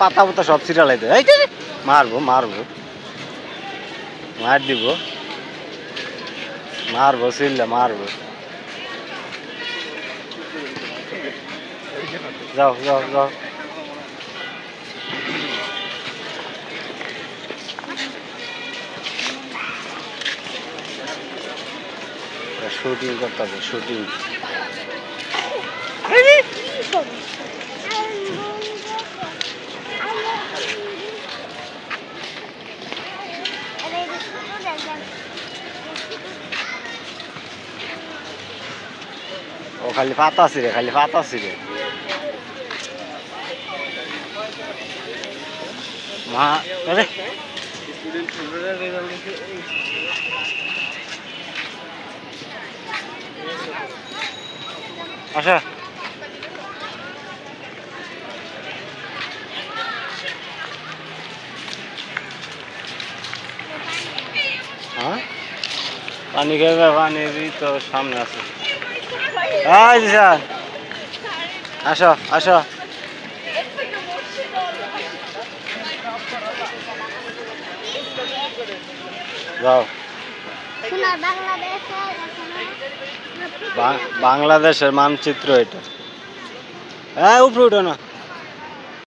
পাতা পাতা সব ছিটালাই দে। এই মারবো মারবো। মার দিব। মারবো সিল্লা মারবো। যাও যাও যাও। শুটিং করতে হবে শুটিং ও খালি পাতা ছিঁড়ে খালি পাতা ছিঁড়ে মা আরে। আসা। পানি খাবে পানিরই তো সামনে আছে। স্যার আসো আসো। যাও। বাংলাদেশের মানচিত্র এটা। হ্যাঁ উপরে উঠো না।